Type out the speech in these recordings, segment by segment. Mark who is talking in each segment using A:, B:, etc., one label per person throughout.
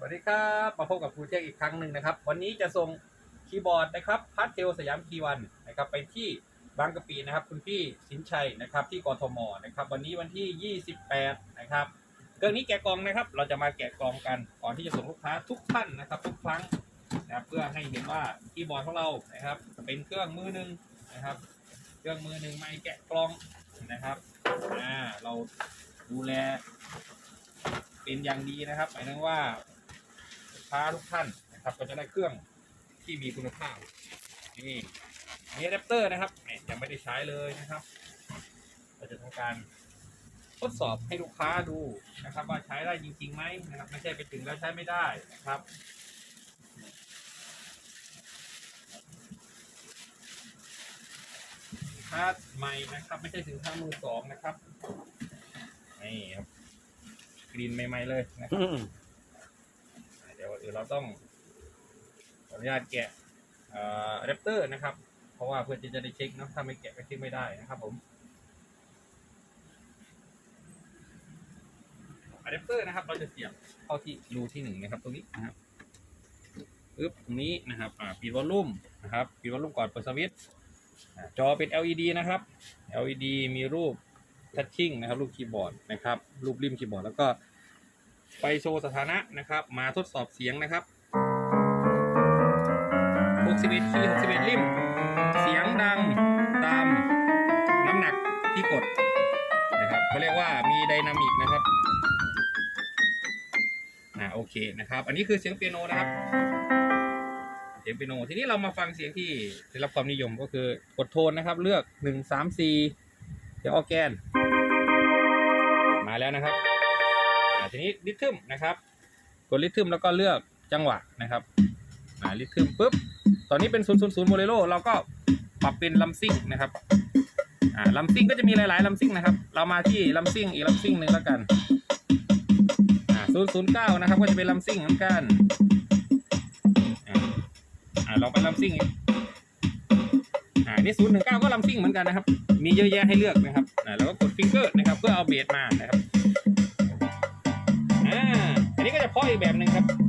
A: สวัสดีครับมาพบกับครูเจ๊กอีกครั้งหนึ่งนะครับ วันนี้จะส่งคีย์บอร์ดนะครับพัทเทลสยามคีวันนะครับไปที่บางกะปินะครับ คุณพี่สินชัยนะครับที่กทมนะครับ วันนี้วันที่ 28 นะครับเครื่องนี้แกะกล่องนะครับ เราจะมาแกะกล่องกันก่อนที่จะส่งลูกค้าทุกท่านนะครับ ทุกครั้งนะครับเพื่อให้เห็นว่าคีย์บอร์ดของเรานะครับ เป็นเครื่องมือหนึ่งนะครับ เครื่องมือหนึ่งไม่แกะกล่องนะครับอ่าเราดูแลเป็นอย่างดีนะครับหมายถึงว่า ค้าทุกท่านนะครับ ก็จะได้เครื่องที่มีคุณภาพนี่มีอะแดปเตอร์นะครับยังไม่ได้ใช้เลยนะครับเราจะทำการทดสอบให้ลูกค้าดูนะครับ ว่าใช้ได้จริงๆไหมนะครับไม่ใช่ไปถึงแล้วใช้ไม่ได้นะครับค้าใหม่นะครับ ไม่ใช่สินค้ามือสองนะครับนี่ครับกรีนใหม่ๆเลยนะครับ เดี๋ยวเราต้องขออนุญาตแกะเอ่ออะแดปเตอร์นะครับ เพราะว่าเพื่อที่จะได้เช็คเนาะถ้าไม่แกะก็เช็คไม่ได้นะครับผมอะแดปเตอร์นะครับ เราจะเสียบเข้าที่รูที่หนึ่งนะครับ ตรงนี้นะครับปึ๊บตรงนี้นะครับปิดวอลลุ่มนะครับปิดวอลลุ่มก่อนเปิดสวิตช์จอเป็น LED นะครับ LED มีรูปทัชชิ่งนะครับ รูปคีย์บอร์ดนะครับ รูปริมคีย์บอร์ดแล้วก็ ไปโชว์สถานะนะครับ มาทดสอบเสียงนะครับ 61คีย์61ริมเสียงดังตามน้ำหนักที่กดนะครับเขาเรียกว่ามีไดนามิกนะครับอ่าโอเคนะครับ อันนี้คือเสียงเปียโนนะครับ เสียงเปียโน ทีนี้เรามาฟังเสียงที่ได้รับความนิยมก็คือกดโทนนะครับ เลือก 1 3 4เสียงออแกน มาแล้วนะครับ ทีนี้ริทึมนะครับ กดริทึมแล้วก็เลือกจังหวะนะครับอ่าริทึมปุ๊บ ตอนนี้เป็น0 0 0โมเลโรเราก็ปรับเป็นลัมซิ่งนะครับอ่าลัมซิ่งก็จะมีหลายๆลัมซิ่งนะครับ เรามาที่ลัมซิ่งอีกลัมซิ่งหนึ่งแล้วกันอ่า009นะครับ ก็จะเป็นลัมซิ่งเหมือนกันอ่าลองไปลัมซิ่งอีกอ่านี่019ก็ลัมซิ่งเหมือนกันนะครับ มีเยอะแยะให้เลือกนะครับอ่าแล้วก็กดฟิงเกอร์นะครับ เพื่อเอาเบสมานะครับ้อยแบบหนึ่งครับ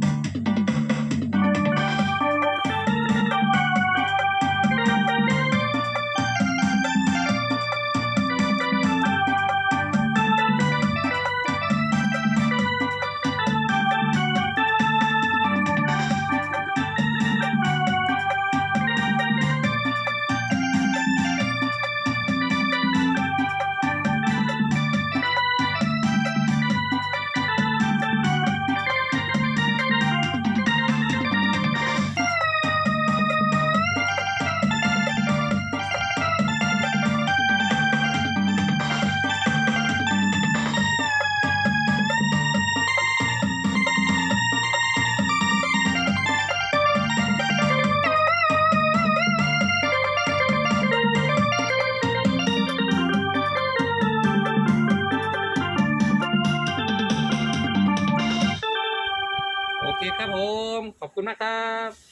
A: ครับผม ขอบคุณมากครับ